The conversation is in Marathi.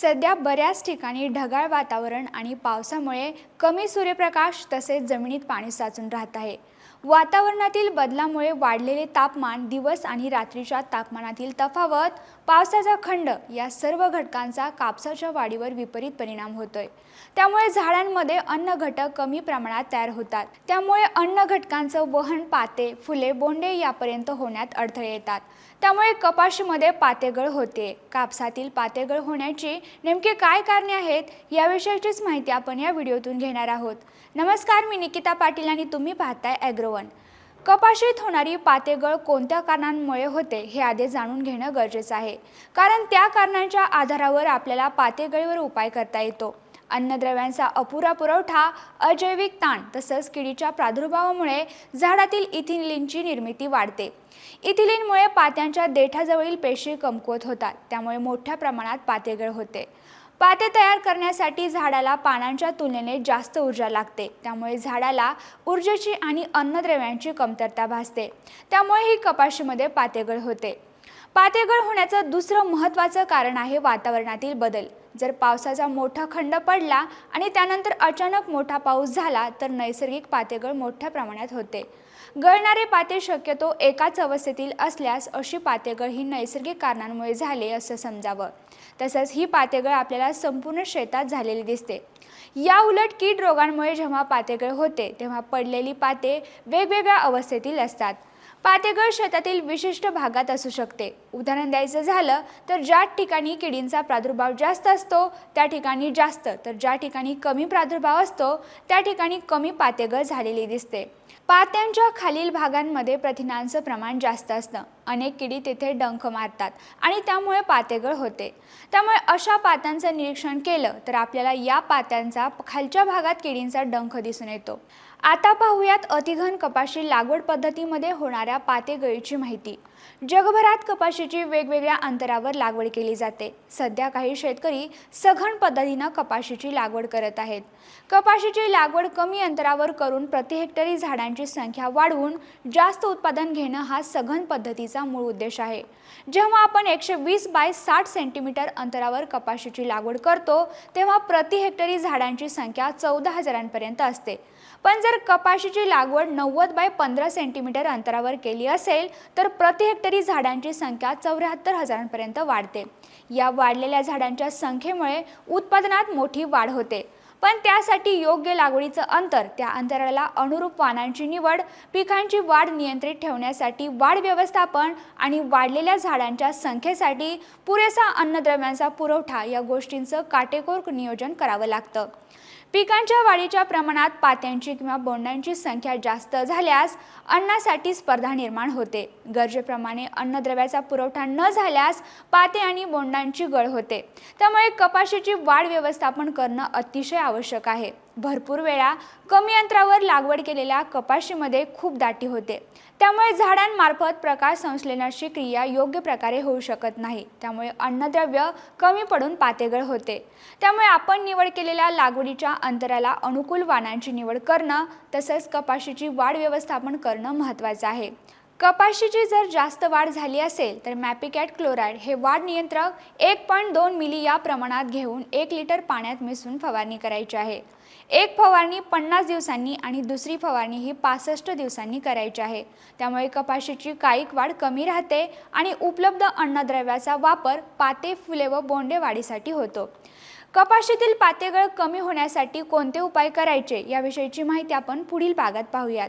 सध्या बऱ्याच ठिकाणी ढगाळ वातावरण आणि पावसामुळे कमी सूर्यप्रकाश तसेच जमिनीत पाणी साचून राहत आहे. वातावरणातील बदलामुळे वाढलेले तापमान दिवस आणि रात्रीच्या तापमानातील तफावत पावसाचा खंड या सर्व घटकांचा कापसाच्या वाढीवर विपरीत परिणाम होतोय. त्यामुळे झाडांमध्ये अन्न घटक कमी प्रमाणात तयार होतात. त्यामुळे अन्न घटकांचं वहन पाते फुले बोंडे यापर्यंत होण्यात अडथळे येतात. त्यामुळे कपाशीमध्ये पातेगळ होते. कापसातील पातेगळ होण्याची नेमके काय कारणे आहेत याविषयीचीच माहिती आपण या व्हिडिओतून घेणार आहोत. नमस्कार मी निकिता पाटील आणि तुम्ही पाहताय ॲग्रोवन कपाशीत होणारी पातेगळ कोणत्या कारणांमुळे होते हे आधी जाणून घेणं गरजेचं आहे. कारण त्या कारणांच्या आधारावर आपल्याला पातेगळीवर उपाय करता येतो. अन्नद्रव्यांचा अपुरा पुरवठा अजैविक ताण तसंच किडीच्या प्रादुर्भावामुळे झाडातील इथिलिनची निर्मिती वाढते. इथिलिनमुळे पात्यांच्या देठाजवळील पेशी कमकुवत होतात. त्यामुळे मोठ्या प्रमाणात पातेगळ होते. पाते तयार करण्यासाठी झाडाला पानांच्या तुलनेने जास्त ऊर्जा लागते. त्यामुळे झाडाला ऊर्जेची आणि अन्नद्रव्यांची कमतरता भासते. त्यामुळे ही कपाशीमध्ये पातेगळ होते. पातेगळ होण्याचं दुसरं महत्त्वाचं कारण आहे वातावरणातील बदल. जर पावसाचा मोठा खंड पडला आणि त्यानंतर अचानक मोठा पाऊस झाला तर नैसर्गिक पातेगळ मोठ्या प्रमाणात होते. गळणारे पाते शक्यतो एकाच अवस्थेतील असल्यास अशी पातेगळ ही नैसर्गिक कारणांमुळे झाले असं समजावं. तसंच ही पातेगळ आपल्याला संपूर्ण शेतात झालेली दिसते. या उलट कीड रोगांमुळे जेव्हा पातेगळ होते तेव्हा पडलेली पाते वेगवेगळ्या अवस्थेतील असतात. पातेगळ शेतातील विशिष्ट भागात असू शकते. उदाहरण द्यायचं झालं तर ज्या ठिकाणी किडींचा प्रादुर्भाव जास्त असतो त्या ठिकाणी जास्त. तर ज्या ठिकाणी कमी प्रादुर्भाव असतो त्या ठिकाणी कमी पातेगळ झालेली दिसते. पात्यांच्या खालील भागांमध्ये प्रथिनांचं प्रमाण जास्त असतं. अनेक किडी तिथे डंख मारतात आणि त्यामुळे पातेगळ होते. त्यामुळे अशा पात्यांचं निरीक्षण केलं तर आपल्याला या पात्यांचा खालच्या भागात किडींचा डंख दिसून येतो. आता पाहूयात अतिघन कपाशी लागवड पद्धतीमध्ये होणाऱ्या पातेगळीची माहिती. जगभरात कपाशीची वेगवेगळ्या अंतरावर लागवड केली जाते. सध्या काही शेतकरी सघन पद्धतीनं कपाशीची लागवड करत आहेत. कपाशीची लागवड कमी अंतरावर करून प्रति हेक्टरी झाडांची संख्या वाढवून जास्त उत्पादन घेणं हा सघन पद्धतीचा मूळ उद्देश आहे. जेव्हा आपण एकशे वीस बाय साठ सेंटीमीटर अंतरावर कपाशीची लागवड करतो तेव्हा प्रति हेक्टरी झाडांची संख्या चौदा हजारांपर्यंत असते. पण जर कपाशीची लागवड नव्वद बाय पंधरा सेंटीमीटर अंतरावर केली असेल तर प्रति हेक्टरी झाडांची संख्या चौऱ्याहत्तर हजारांपर्यंत वाढते. या वाढलेल्या झाडांच्या संख्येमुळे उत्पादनात मोठी वाढ होते. पण त्यासाठी योग्य लागवडीचं अंतर त्या अंतराला अनुरूप वाणांची निवड पिकांची वाढ नियंत्रित ठेवण्यासाठी वाढ व्यवस्थापन आणि वाढलेल्या झाडांच्या संख्येसाठी पुरेसा अन्नद्रव्यांचा पुरवठा या गोष्टींचं काटेकोर नियोजन करावं लागतं. पिकांच्या वाढीच्या प्रमाणात पात्यांची किंवा बोंडांची संख्या जास्त झाल्यास अन्नासाठी स्पर्धा निर्माण होते. गरजेप्रमाणे अन्नद्रव्याचा पुरवठा न झाल्यास पाते आणि बोंडांची गळ होते. त्यामुळे कपाशीची वाढ व्यवस्थापन करणं अतिशय आवश्यक आहे. भरपूर वेळा कमी अंतरावर लागवड केलेल्या कपाशीमध्ये खूप दाटी होते. त्यामुळे झाडांमार्फत प्रकाश संश्लेषणाची क्रिया योग्य प्रकारे होऊ शकत नाही. त्यामुळे अन्नद्रव्य कमी पडून पातेगळ होते. त्यामुळे आपण निवड केलेल्या लागवडीच्या अंतराला अनुकूल वाणांची निवड करणं तसंच कपाशीची वाढ व्यवस्थापन करणं महत्त्वाचं आहे. कपाशीची जर जास्त वाढ झाली असेल तर मॅपिकॅट क्लोराईड हे वाढ नियंत्रक एक पॉईंट दोन मिली या प्रमाणात घेऊन एक लिटर पाण्यात मिसळून फवारणी करायची आहे. एक फवारणी पन्नास दिवसांनी आणि दुसरी फवारणी ही पासष्ट दिवसांनी करायची आहे. त्यामुळे कपाशीची कायिक वाढ कमी राहते आणि उपलब्ध अन्नद्रव्याचा वापर पाते फुले व बोंडे वाढीसाठी होतो. कपाशीतील पातेगळ कमी होण्यासाठी कोणते उपाय करायचे याविषयीची माहिती आपण पुढील भागात पाहूयात.